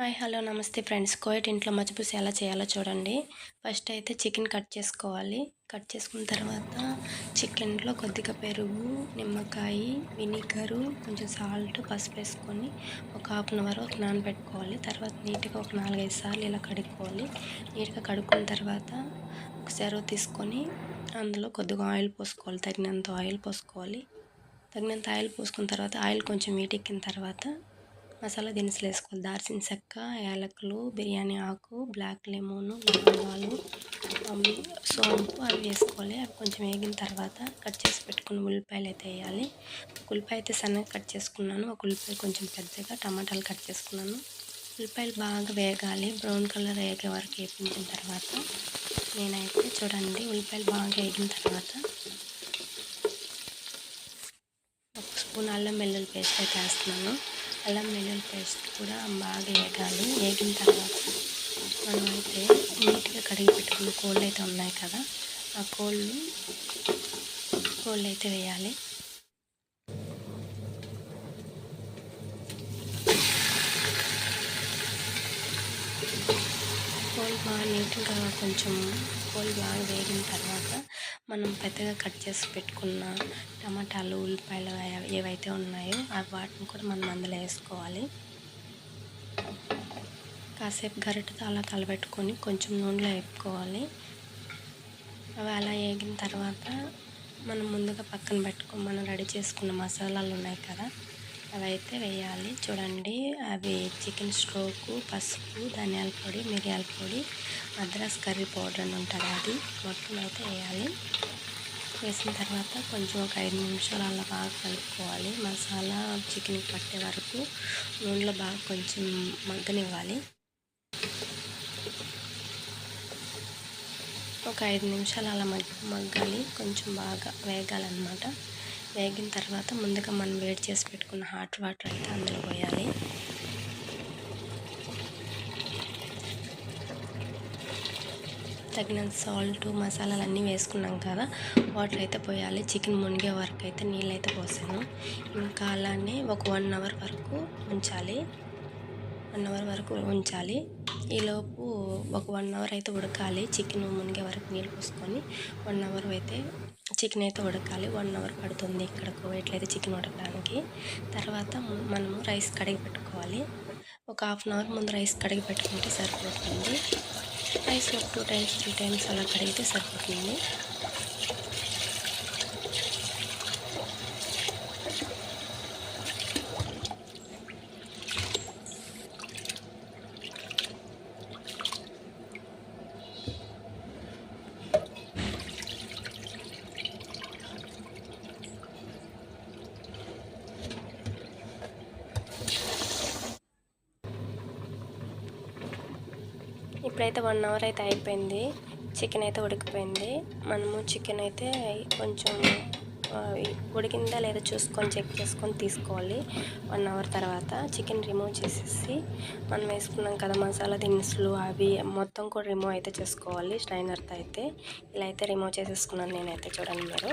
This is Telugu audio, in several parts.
హాయ్ హలో నమస్తే ఫ్రెండ్స్. కోయట్ ఇంట్లో మచ్చిపూసి ఎలా చేయాలో చూడండి. ఫస్ట్ అయితే చికెన్ కట్ చేసుకోవాలి. కట్ చేసుకున్న తర్వాత చికెన్లో కొద్దిగా పెరుగు నిమ్మకాయ వినిగరు కొంచెం సాల్ట్ పసుపు వేసుకొని ఒక హాఫ్ అన్ అవర్ ఒక నానబెట్టుకోవాలి. తర్వాత నీట్గా ఒక నాలుగైదు సార్లు ఇలా కడుక్కోవాలి. నీట్గా కడుక్కున్న తర్వాత ఒక సెరవ్ తీసుకొని అందులో కొద్దిగా ఆయిల్ పోసుకోవాలి. తగినంత ఆయిల్ పోసుకోవాలి. తగినంత ఆయిల్ పోసుకున్న తర్వాత ఆయిల్ కొంచెం మీటెక్కిన తర్వాత మసాలా దినుసులు వేసుకోవాలి. దాల్చిన చెక్క యాలకులు బిర్యానీ ఆకు బ్లాక్ లెమోను లవంగాలు సోంపు అవి వేసుకోవాలి. అవి కొంచెం వేగిన తర్వాత కట్ చేసి పెట్టుకున్న ఉల్లిపాయలు అయితే వేయాలి. ఉల్లిపాయ అయితే సన్నగా కట్ చేసుకున్నాను. ఒక ఉల్లిపాయ కొంచెం పెద్దగా టమాటాలు కట్ చేసుకున్నాను. ఉల్లిపాయలు బాగా వేగాలి. బ్రౌన్ కలర్ వేగే వరకు వేపించిన తర్వాత నేనైతే చూడండి ఉల్లిపాయలు బాగా వేగిన తర్వాత ఒక స్పూన్ అల్లం వెల్లుల్లి పేస్ట్ అయితే వేస్తున్నాను. అల్లం వెల్లుల్లి పేస్ట్ కూడా బాగా వేగాలి. వేగిన తర్వాత మనం అయితే నీట్గా కడిగి పెట్టుకున్న కోళ్ళు అయితే ఉన్నాయి కదా ఆ కోళ్ళు కోళ్ళు అయితే వేయాలి. కోళ్ళు బాగా నీట్గా కొంచెం కోళ్ళు బాగా వేగిన తర్వాత మనం పెద్దగా కట్ చేసి పెట్టుకున్న టమాటాలు ఉల్లిపాయలు ఏవైతే ఉన్నాయో అవి వాటిని కూడా మనం అందులో వేసుకోవాలి. కాసేపు గరిటతో అలా కలబెట్టుకొని కొంచెం నూనెలో వేపుకోవాలి. అవి అలా వేగిన తర్వాత మనం ముందుగా పక్కన పెట్టుకో మనం రెడీ చేసుకున్న మసాలాలు ఉన్నాయి కదా అవి అయితే వేయాలి. చూడండి అవి చికెన్ స్ట్రోకు పసుపు ధనియాల పొడి మిరియాల పొడి మద్రాస్ కర్రీ పౌడర్ అని ఉంటుంది అది. మొత్తం అయితే వేయాలి. వేసిన తర్వాత కొంచెం ఒక ఐదు నిమిషాలు అలా బాగా కలుపుకోవాలి. మసాలా చికెన్ పట్టే వరకు నూనెలో బాగా కొంచెం మగ్గనివ్వాలి. ఒక ఐదు నిమిషాలు అలా మగ్గాలి. కొంచెం బాగా వేగాలన్నమాట. వేగిన తర్వాత ముందుగా మనం వేడి చేసి పెట్టుకున్న హాట్ వాటర్ అయితే అందులో పోయాలి. తగినంత సాల్ట్ మసాలాలు అన్నీ వేసుకున్నాం కదా వాటర్ అయితే పోయాలి. చికెన్ మునిగే వరకు అయితే నీళ్ళు అయితే పోసాను. ఇంకా అలానే ఒక వన్ అవర్ వరకు ఉంచాలి. వన్ అవర్ వరకు ఉంచాలి. ఈలోపు ఒక వన్ అవర్ అయితే ఉడకాలి. చికెన్ మునిగే వరకు నీళ్ళు పోసుకొని వన్ అవర్ అయితే చికెన్ అయితే ఉడకాలి. వన్ అవర్ పడుతుంది ఇక్కడ కోవైట్లో చికెన్ ఉడకడానికి. తర్వాత మనము రైస్ కడిగి పెట్టుకోవాలి. ఒక హాఫ్ అన్ అవర్ ముందు రైస్ కడిగి పెట్టుకుంటే సరిపోతుంది. రైస్ ఒక టూ టైమ్స్ త్రీ టైమ్స్ అలా కడిగితే సరిపోతుంది. ఇప్పుడైతే వన్ అవర్ అయితే అయిపోయింది. చికెన్ అయితే ఉడికిపోయింది. మనము చికెన్ అయితే కొంచెం ఉడికిందా లేదా చూసుకొని చెక్ చేసుకొని తీసుకోవాలి. వన్ అవర్ తర్వాత చికెన్ రిమూవ్ చేసేసి మనం వేసుకున్నాం కదా మసాలా దినుసులు అవి మొత్తం కూడా రిమూవ్ అయితే చేసుకోవాలి. స్ట్రైనర్తో అయితే ఇలా అయితే రిమూవ్ చేసేసుకున్నాను నేనైతే చూడండి మీరు.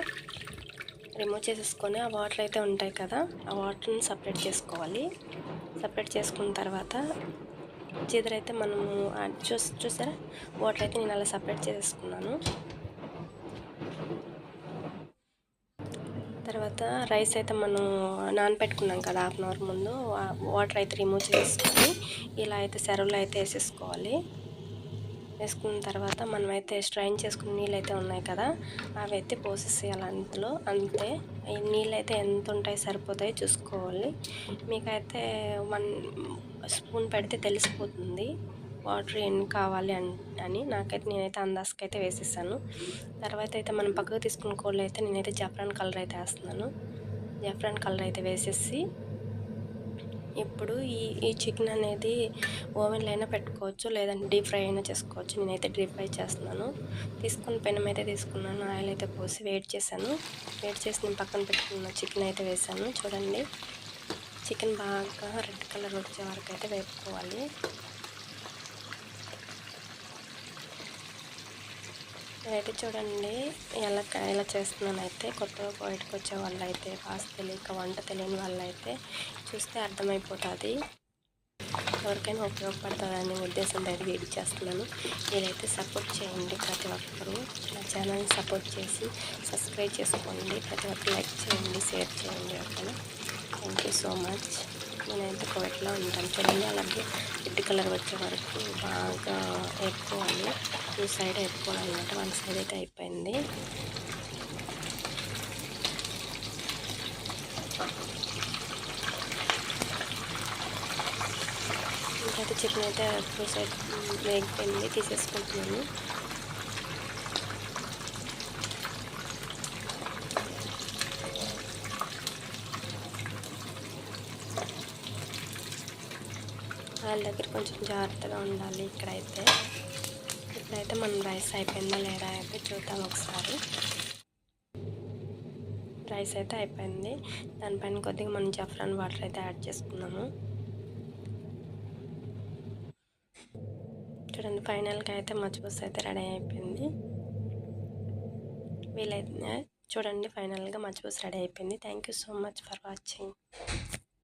రిమూవ్ చేసేసుకొని ఆ వాటర్ అయితే ఉంటాయి కదా ఆ వాటర్ని సపరేట్ చేసుకోవాలి. సపరేట్ చేసుకున్న తర్వాత అయితే మనము చూసి చూసారా? వాటర్ అయితే నేను అలా సపరేట్ చేసేసుకున్నాను తర్వాత రైస్ అయితే మనం నానపెట్టుకున్నాం కదా హాఫ్ అన్ అవర్ ముందు. వాటర్ అయితే రిమూవ్ చేసుకొని ఇలా అయితే సెరవులో అయితే వేసేసుకోవాలి. వేసుకున్న తర్వాత మనమైతే స్ట్రైన్ చేసుకున్న నీళ్ళు అయితే ఉన్నాయి కదా అవి అయితే పోసేసేయాలి అందులో. అంతే. నీళ్ళు అయితే ఎంత ఉంటాయి సరిపోతాయి చూసుకోవాలి. మీకైతే వన్ స్పూన్ పెడితే తెలిసిపోతుంది. వాటర్ ఎన్ని కావాలి అని నాకైతే నేనైతే అందాజకి అయితే వేసేసాను. తర్వాత అయితే మనం పక్కకు తీసుకున్న కోళ్ళు అయితే నేనైతే జఫ్రాన్ కలర్ అయితే వేస్తున్నాను. జఫ్రాన్ కలర్ అయితే వేసేసి ఇప్పుడు ఈ ఈ చికెన్ అనేది ఓవెన్లో అయినా పెట్టుకోవచ్చు లేదంటే డీప్ ఫ్రై అయినా చేసుకోవచ్చు. నేనైతే డీప్ ఫ్రై చేస్తున్నాను. తీసుకున్న పెనం అయితే తీసుకున్నాను. ఆయిల్ అయితే పోసి వెయిట్ చేశాను. వెయిట్ చేసి నేను పక్కన పెట్టుకున్న చికెన్ అయితే వేసాను చూడండి. చికెన్ బాగా రెడ్ కలర్ వచ్చే వరకు అయితే వేపుకోవాలి. ఇదైతే చూడండి. ఎలా ఎలా చేస్తున్నాను అయితే కొత్తగా బయటకు వచ్చే వాళ్ళు అయితే కాస్త తెలియక వంట తెలియని వాళ్ళు అయితే చూస్తే అర్థమైపోతుంది. ఎవరికైనా ఉపయోగపడుతుందని ఉద్దేశం ఉద్దేశంతో అయితే వీడియో చేస్తున్నాను మీరైతే సపోర్ట్ చేయండి ప్రతి ఒక్కరు. నా ఛానల్ని సపోర్ట్ చేసి సబ్స్క్రైబ్ చేసుకోండి. ప్రతి ఒక్కరు లైక్ చేయండి షేర్ చేయండి. ఓకేనా? Thank you so much. నేనైతే కోవిడ్లో ఉంటాను. చూడండి అలాగే రెడ్ కలర్ వచ్చే వరకు బాగా ఎక్కువాలి టూ సైడ్ ఎక్కువాలన్నమాట వన్ సైడ్ అయితే అయిపోయింది. ఇంకైతే చికెన్ అయితే టూ సైడ్ వేగిపోయింది తీసేసుకుంటున్నాను. వాళ్ళ దగ్గర కొంచెం జాగ్రత్తగా ఉండాలి ఇక్కడైతే. ఇప్పుడైతే మనం రైస్ అయిపోయిందా లేదా అయితే చూద్దాం ఒకసారి. రైస్ అయితే అయిపోయింది. దానిపైన కొద్దిగా మనం జఫ్రాన్ వాటర్ అయితే యాడ్ చేసుకున్నాము. చూడండి ఫైనల్గా అయితే మచ్చిపూస అయితే రెడీ అయిపోయింది. వీలైతే చూడండి ఫైనల్గా మచ్చిపూస రెడీ అయిపోయింది. Thank you so much for watching.